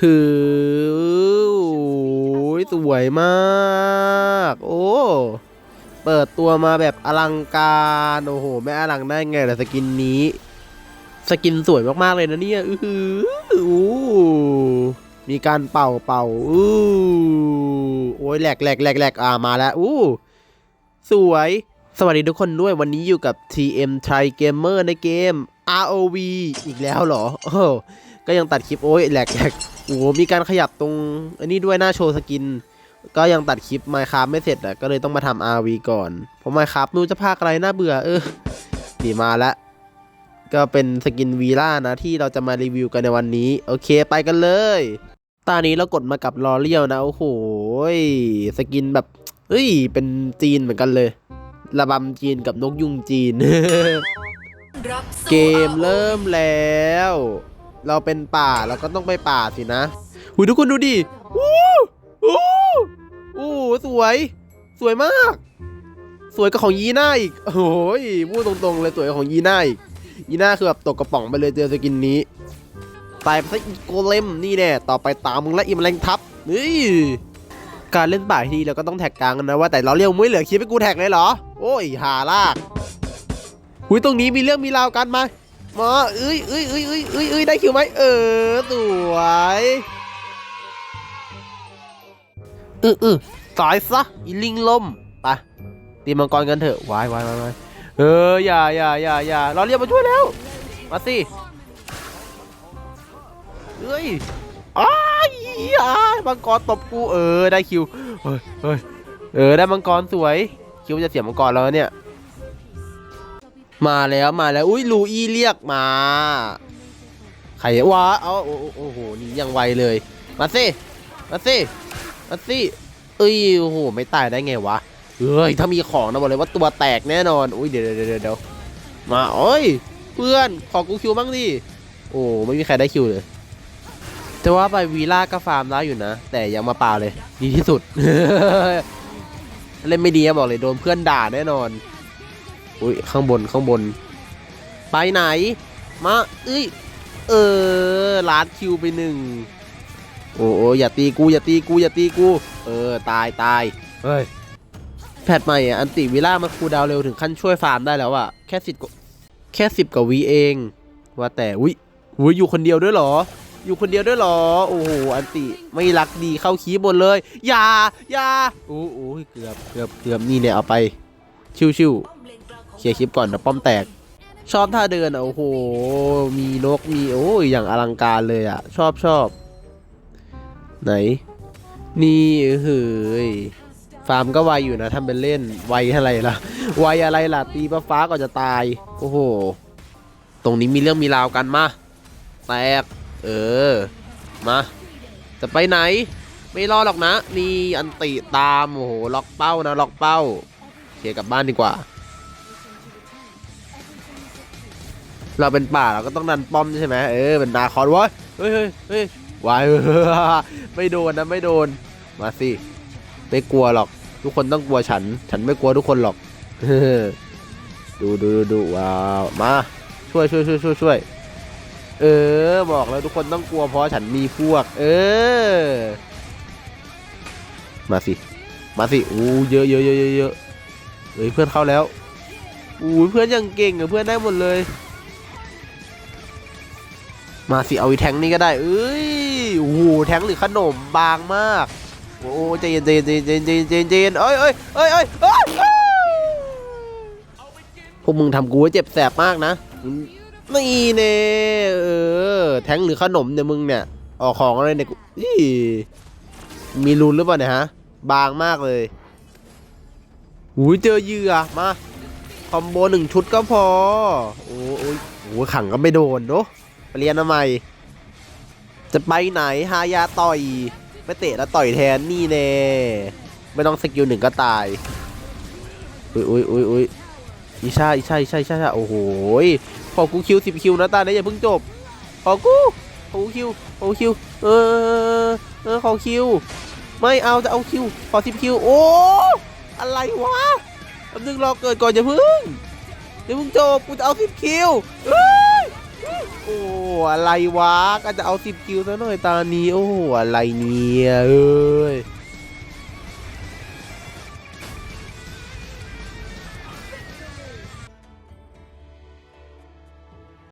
หือสวยมาก โอ้ เปิดตัวมาแบบอลังการ โอ้โหไม่อลังได้ไงล่ะสกินนี้ สกินสวยมาก ๆ เลยนะเนี่ย อืออู้มีการเป่าเป่าอู้โอ้ยแหลกแหลกแหลกแหลกอ่ามาแล้วอู้สวย สวัสดีทุกคนด้วยวันนี้อยู่กับ TM Try Gamer ในเกม ROV อีกแล้วเหรอ โอ้ก็ยังตัดคลิปโอ้ยแหลกแหลก โอ้มีการขยับตรงอันนี้ด้วยหน้าโชว์สกิน ก็ยังตัดคลิป Minecraft ไม่เสร็จอะก็เลยต้องมาทำ RV ก่อน เพราะ Minecraft ไม่รู้จะพากอะไรน่าเบื่อเออนี่มาแล้วก็เป็นสกินวีล่านะที่เราจะมารีวิวกันในวันนี้ โอเคไปกันเลยตอนนี้เรากดมากับลอเรียวนะ โอ้โหยสกินแบบเอ้ย เป็นจีนเหมือนกันเลย ระบำจีนกับนกยุงจีนรับสู่เกมเริ่มแล้ว เราเป็นป่าเราก็ต้องไปป่าสินะหุยทุกคนดูดิอู้อู้อู้สวย สวยมาก สวยกับของยีน่าอีกโอ้ยพูดตรงๆเลยสวยกว่าของยีน่าอีกยีน่าคือแบบตกกระป๋องไปเลยเจอสกินนี้ตายไปซะอีโกเลมนี่แน่ต่อไปตามมึงและอีแมลงทับนี่การเล่นป่าที่ดีเราก็ต้องแท็กกลางกันนะว่าแต่เราเรียกไม่เหลือคลิปให้กูแท็กเลยเหรอ โอ้ยหาลากหุยตรงนี้มีเรื่องมีราวกันมา มาเอ้ยเอ้ยเอ้ยเอ้ยเอ้ยเอ้ยได้คิวไหมเออสวยเออเออตายซะอีลิงลมไปตีมังกรกันเถอะวายวายวายวายเอออย่าอย่าอย่าอย่าเราเรียกมาช่วยแล้วมาสิเอ้ยอ้ายอ้ามังกรตบกูเออได้คิวเฮ้ยเฮ้ยเออได้มังกรสวยคิวจะเสียมังกรแล้วเนี่ย มาแล้วมาแล้วอุ้ยลูอี้เรียกมาใครวะเอาโอ้โอ้โอ้โหนี่ยังไวเลย มาสิมาสิมาสิเอ้ยโอ้โหไม่ตายได้ไงวะเอ้ยถ้ามีของนะบอกเลยว่าตัวแตกแน่นอนอุ้ยเดี๋ยวเดี๋ยวเดี๋ยวเดี๋ยวมาโอ้ยเพื่อนขอกูคิวบ้างดิโอ้ไม่มีใครได้คิวเลยจะว่าไปวีล่าก็ฟาร์มได้อยู่นะ แต่ยังมาเปล่าเลย ดีที่สุด เล่นไม่ดีอะบอกเลยโดนเพื่อนด่าแน่นอน อุ้ยข้างบนข้างบน ไปไหน มาเอ้ย เออลาดคิวไปหนึ่งโอ้โออย่าตีกูอย่าตีกูอย่าตีกู เออตายตายเฮ้ยแพทใหม่อะอันติวิล่ามาคูลดาวน์เร็วถึงขั้นช่วยฟาร์มได้แล้วอะแค่สิบกว่าแค่สิบกว่าวีเอง ว่าแต่อุ้ยอุ้ยอยู่คนเดียวด้วยเหรอ อยู่คนเดียวด้วยเหรอ โอ้โหอันติไม่รักดีเข้าคีบหมดเลยอย่าอย่าโอ้โหเกือบเกือบเกือบนี่เนี่ยเอาไป ชิวๆป้อม เคลียร์คลิปก่อนนะป้อมแตก ชอบท่าเดินอะโอ้โห มีนกมีโอ้ยอย่างอลังการเลยอะ ชอบชอบ ไหน นี่เฮ้ยฟาร์มก็ไวอยู่นะทำเป็นเล่นไวอะไรล่ะไวอะไรล่ะตีฟ้าฟ้าก่อนจะตาย โอ้โห ตรงนี้มีเรื่องมีราวกันมาแตก เออ มา จะไปไหน ไม่รอดหรอกนะ นี่อันติตาม โอ้โห ล็อกเป้านะ ล็อกเป้า เคลียร์กลับบ้านดีกว่า เราเป็นป่าเราก็ต้องดันป้อมใช่ไหมเออเป็นนาคอนวะเฮ้ยเฮ้ยเฮ้ยวายไม่โดนนะไม่โดนมาสิไม่กลัวหรอก ทุกคนต้องกลัวฉัน ฉันไม่กลัวทุกคนหรอกดูดูดูดูว้าวมาช่วยช่วยช่วยช่วยช่วยเออ บอกแล้วทุกคนต้องกลัวเพราะฉันมีพวก เออ มาสิ มาสิอู้เยอะเยอะเยอะเยอะเยอะเฮ้ยเพื่อนเข้าแล้วอู้เพื่อนยังเก่งอะเพื่อนได้หมดเลย มาสิเอาอีแทงนี่ก็ได้เอ้ยโอ้โหแทงหรือขนมบางมาก โอ้ใจเย็นใจเย็นใจเย็นใจเย็นใจเย็นใจเย็นเอ้ยเอ้ยเอ้ยเอ้ยเอ้ยพวกมึงทำกูไว้เจ็บแสบมากนะนี่เน่เออแทงหรือขนมเนี่ยมึงเนี่ยออกของอะไรเนี่ยกูอี้มีรูนหรือเปล่าเนี่ยฮะ บางมากเลยหูยเจอเหยื่อมาคอมโบหนึ่งชุดก็พอ โอ้โอ้ยโอ้ยขังก็ไม่โดนเนาะ ไปเรียนทำไม จะไปไหนฮายาต่อย ไม่เตะแล้วต่อยแทนนี่แน่ไม่ต้องสกิลหนึ่งก็ตาย อุ้ยอุ้ยอุ้ยอุ้ยอีชาอีชาอีชาอีชาอีชาโอ้โหยขอกูคิวสิบคิวนะตาเนี่ยอย่าเพิ่งจบขอกูขอกูคิวขอกูคิว เออ เออขอคิว ไม่เอาจะเอาคิว ขอสิบคิว โอ้ อะไรวะแป๊บนึงรอเกิดก่อนอย่าเพิ่งอย่าเพิ่งจบ กูจะเอาสิบคิวเอ้ย โอ้อะไรวะก็จะเอาสิบคิวซะหน่อยตานี้ โอ้อะไรเนี่ยเอ้ย